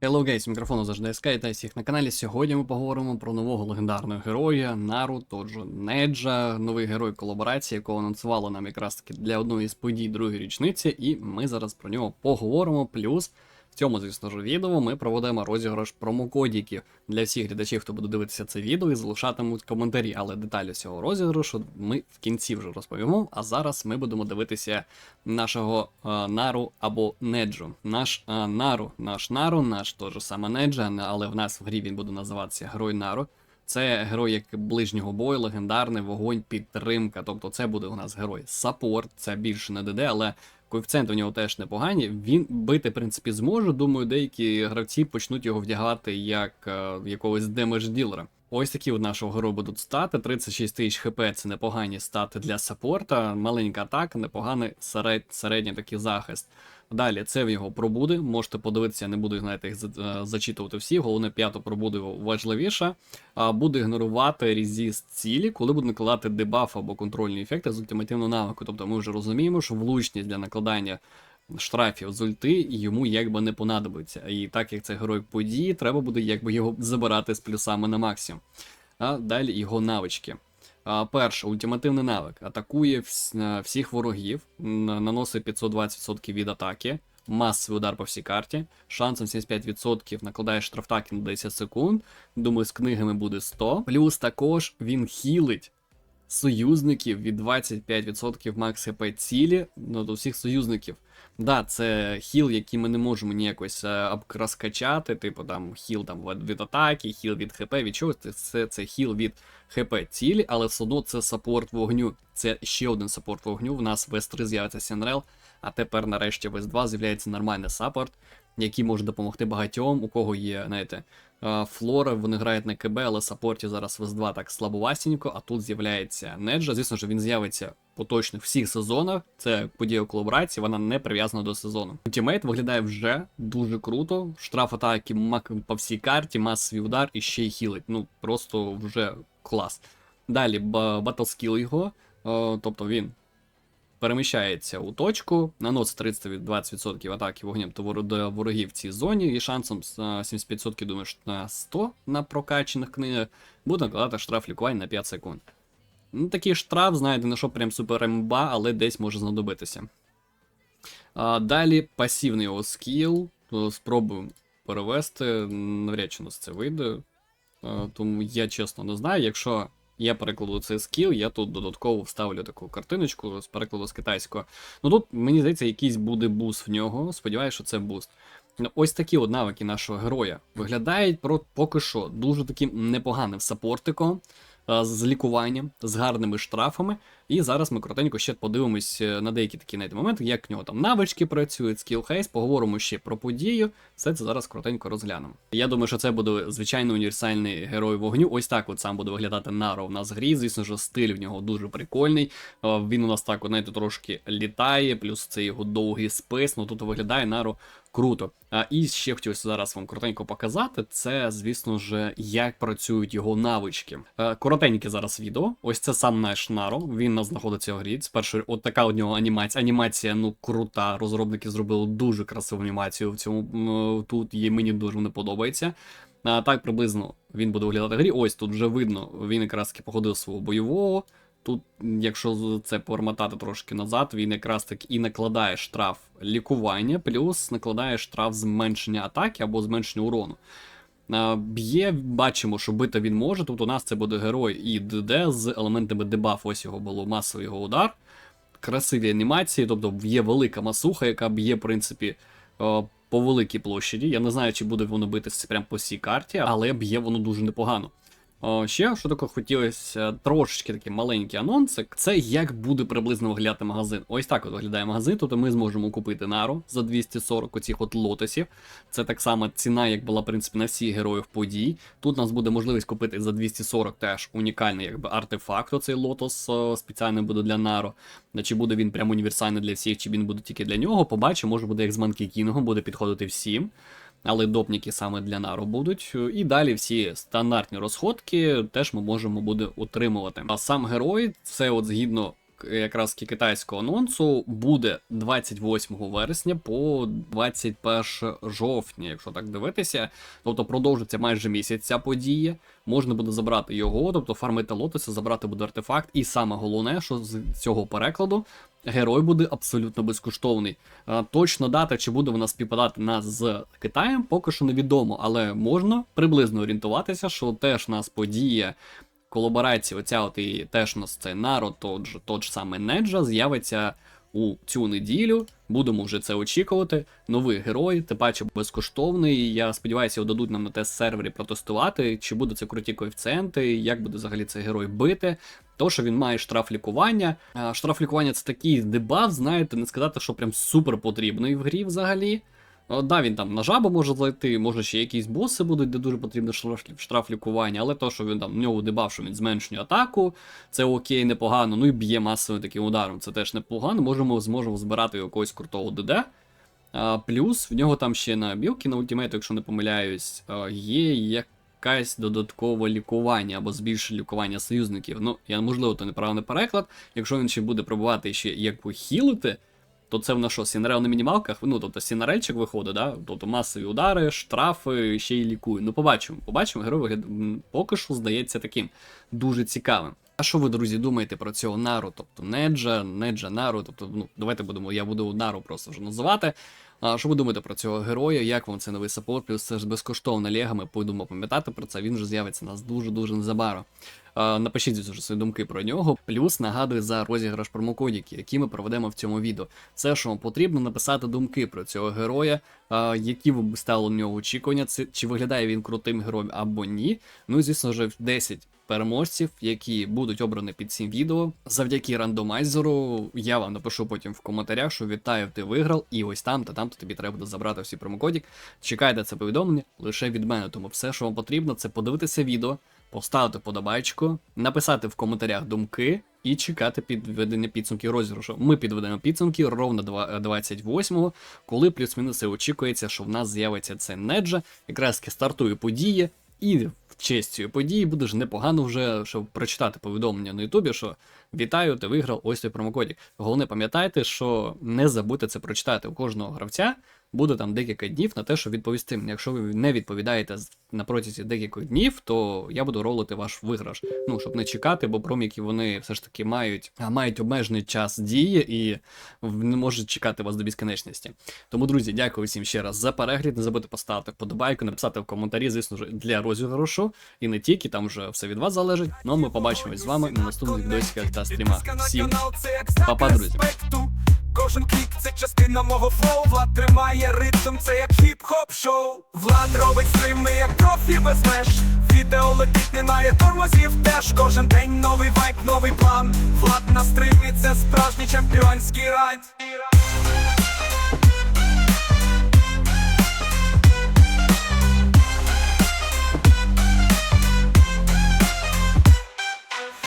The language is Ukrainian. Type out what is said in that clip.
Hello guys, мікрофону завжди СК, та всіх на каналі. Сьогодні ми поговоримо про нового легендарного героя Нару, тот Неджа, новий герой колаборації, якого анонсували нам якраз таки для одної з подій другої річниці, і ми зараз про нього поговоримо. Плюс цьому, звісно ж, відео ми проведемо розіграш промокодіків для всіх глядачів, хто буде дивитися це відео і залишатимуть коментарі. Але деталі цього розіграшу ми в кінці вже розповімо. А зараз ми будемо дивитися нашого е, Нару або Неджу. Наш е, Нару, наш Нару, наш теж саме Неджа, але в нас в грі він буде називатися Герой Нару. Це герой як ближнього бою, легендарний вогонь, підтримка. Тобто це буде у нас герой саппорт, це більше не ДД, але коефіцієнти у нього теж непогані. Він бити, в принципі, зможе. Думаю, деякі гравці почнуть його вдягати як е, якогось демедж ділера. Ось такі от нашого герою будуть стати. 36 тисяч хп це непогані стати для саппорта, маленька атака, непоганий серед, середній такий захист. Далі це в його пробуди. Можете подивитися, я не буду знаєте, їх е, зачитувати всі. Головне п'яту пробуду важливіше. Буде ігнорувати резіст цілі, коли буде накладати дебаф або контрольні ефекти з ультимативного навику. Тобто ми вже розуміємо, що влучність для накладання штрафів з ульти йому якби не понадобиться. І так як це герой події, треба буде якби його забирати з плюсами на максимум. А далі його навички. Перше, ультимативний навик. Атакує е, всіх ворогів, наносить 520% від атаки, масовий удар по всій карті, шансом 75% накладає штрафтаки на 10 секунд. Думаю, з книгами буде 100. Плюс також він хілить союзників від 25% макс хп цілі ну, до всіх союзників. Да, це хіл, який ми не можемо ніякось е, об- типу там хіл там від атаки, хіл від хп, від чогось. Це, це, хіл від хп цілі, але все одно це саппорт вогню. Це ще один саппорт вогню. В нас в S3 з'явиться Сінрел, а тепер нарешті в S2 з'являється нормальний саппорт, який може допомогти багатьом, у кого є, знаєте, е, флора, вони грають на КБ, але саппорті зараз в S2 так слабовастенько, а тут з'являється Неджа. Звісно ж, він з'явиться по точних всіх сезонах. Це подія у колаборації, вона не прив'язана до сезону. Ультимейт виглядає вже дуже круто. Штраф атаки мак по всій карті, масовий удар і ще й хілить. Ну просто вже клас. Далі ба- батлскіл його, е, тобто він переміщається у точку, наносить 30-20% атаки вогнем до ворогів в цій зоні, і шансом з, е, 75% думаєш на 100 на прокачаних книгах буде накладати штраф лікування на 5 секунд. Ну, такий штраф, знаєте, не що прям супер емба, але десь може знадобитися. А, далі пасивний його скіл. Спробую перевести. Навряд чи у нас це вийде. А, тому я чесно не знаю. Якщо я перекладу цей скіл, я тут додатково вставлю таку картиночку з перекладу з китайського. Ну тут, мені здається, якийсь буде буст в нього. Сподіваюся, що це буст. Ну, Ось такі от навики нашого героя виглядають поки що дуже таким непоганим саппортиком е, з лікуванням, з гарними штрафами. І зараз ми коротенько ще подивимось е, на деякі такі навіть моменти, як в нього там навички працюють, скілхейс, поговоримо ще про подію. Все це зараз коротенько розглянемо. Я думаю, що це буде звичайно універсальний герой вогню. Ось так от сам буде виглядати Наро в нас грі. Звісно ж, стиль в нього дуже прикольний. Е, Він у нас так, знаєте, трошки літає, плюс це його довгий спис. Ну тут виглядає Наро круто. А і ще хотілося зараз вам коротенько показати. Це, звісно ж, як працюють його навички. Е, Коротеньке зараз відео. Ось це сам наш Наро. Він нас знаходиться в грі. Спершу, от така у нього анімація. Анімація, ну крута. Розробники зробили дуже красиву анімацію в цьому тут. Їй мені дуже не подобається. А, так приблизно він буде виглядати в грі. Ось тут вже видно, він якраз таки походив свого бойового. Тут, якщо це повермотати трошки назад, він якраз таки і накладає штраф лікування, плюс накладає штраф зменшення атаки або зменшення урону. А, Б'є, бачимо, що бити він може. Тут у нас це буде герой і ДД з елементами дебаф. Ось його було масовий його удар. Красиві анімації, тобто є велика масуха, яка б'є, в принципі, е, по великій площаді. Я не знаю, чи буде воно битися прямо по всій карті, але б'є воно дуже непогано. О, ще що таке хотілося трошечки такий маленький анонсик. Це як буде приблизно виглядати магазин. Ось так от виглядає магазин. Тут ми зможемо купити нару за 240 оцих от лотосів. Це так само ціна, як була в принципі на всіх героїв подій. Тут у нас буде можливість купити за 240 теж унікальний якби артефакт. Оцей лотос о, спеціальний буде для Наро. Чи буде він прям універсальний для всіх, чи він буде тільки для нього. Побачимо, може буде як з Манкі Кінгом, буде підходити всім. Але допніки саме для нару будуть. І далі всі стандартні розходки теж ми можемо буде отримувати. А сам герой, це от згідно якраз китайського анонсу буде 28 вересня по 21 жовтня, якщо так дивитися. Тобто продовжиться майже місяць ця подія. Можна буде забрати його, тобто фармити лотоси, забрати буде артефакт. І саме головне, що з цього перекладу герой буде абсолютно безкоштовний. Точно дата, чи буде вона співпадати нас з Китаєм, поки що невідомо, але можна приблизно орієнтуватися, що теж нас подія колаборації, оця от і теж у нас це народ, тот же, тот же саме Неджа, з'явиться у цю неділю. Будемо вже це очікувати. Новий герой, тим паче безкоштовний. Я сподіваюся, його дадуть нам на тест сервері протестувати, чи буде це круті коефіцієнти, як буде взагалі цей герой бити. То, що він має штраф лікування. Штраф лікування це такий дебаф, знаєте, не сказати, що прям супер потрібний в грі взагалі. Да, він там на жабу може зайти, може ще якісь боси будуть, де дуже потрібно штраф, лікування, але то, що він там в нього дебаф, що він зменшує атаку, це окей, непогано. Ну і б'є масовим таким ударом, це теж непогано. Можемо зможемо збирати якогось крутого ДД. А, плюс в нього там ще на білки, на ультимейту, якщо не помиляюсь, є якась додаткове лікування або збільшення лікування союзників. Ну, я можливо, то неправильний переклад. Якщо він ще буде пробувати ще якби хілити, то це в нас що, сінарел на мінімалках? Ну, тобто сінарельчик виходить, да? тобто масові удари, штрафи, ще й лікує. Ну, побачимо, побачимо, герой поки що здається таким дуже цікавим. А що ви, друзі, думаєте про цього Нару? Тобто Неджа, Неджа, Нару, тобто, ну, давайте будемо, я буду Нару просто вже називати. А що ви думаєте про цього героя? Як вам це новий саппорт? Плюс це ж безкоштовно легами, будемо пам'ятати про це. Він вже з'явиться у нас дуже-дуже незабаром. Напишіть вже свої думки про нього. Плюс нагадую за розіграш промокодіки, які ми проведемо в цьому відео. Все, що вам потрібно, написати думки про цього героя, які ви б ставили на нього очікування, чи виглядає він крутим героєм або ні. Ну звісно вже 10 переможців, які будуть обрані під цим відео. Завдяки рандомайзеру я вам напишу потім в коментарях, що вітаю, ти виграв, і ось там та там то тобі треба буде забрати всі промокодік. Чекайте це повідомлення лише від мене. Тому все, що вам потрібно, це подивитися відео, поставити подобайку, написати в коментарях думки. І чекати підведення підсумків розіграшу. Ми підведемо підсумки ровно 28-го, коли плюс-мінус очікується, що в нас з'явиться це неджа, якраз таки стартує подія, і в честь цієї події буде ж непогано вже, щоб прочитати повідомлення на Ютубі, що вітаю, ти виграв ось цей промокодік. Головне, пам'ятайте, що не забудьте це прочитати у кожного гравця. Буде там декілька днів на те, щоб відповісти. Якщо ви не відповідаєте на протязі декількох днів, то я буду ролити ваш виграш. Ну, щоб не чекати, бо проміки вони все ж таки мають, а, мають обмежений час дії і не можуть чекати вас до безкінечності. Тому, друзі, дякую всім ще раз за перегляд. Не забудьте поставити вподобайку, написати в коментарі, звісно ж, для розіграшу. І не тільки, там вже все від вас залежить. Ну а ми побачимось з вами на наступних відосиках та стрімах. Всім па-па, друзі. Кожен кік це частина мого флоу. Влад тримає ритм, це як хіп-хоп шоу. Влад робить стрими, як профі без меж. Відео летить, немає тормозів теж Кожен день новий вайк, новий план. Влад на стримі, це справжній чемпіонський райд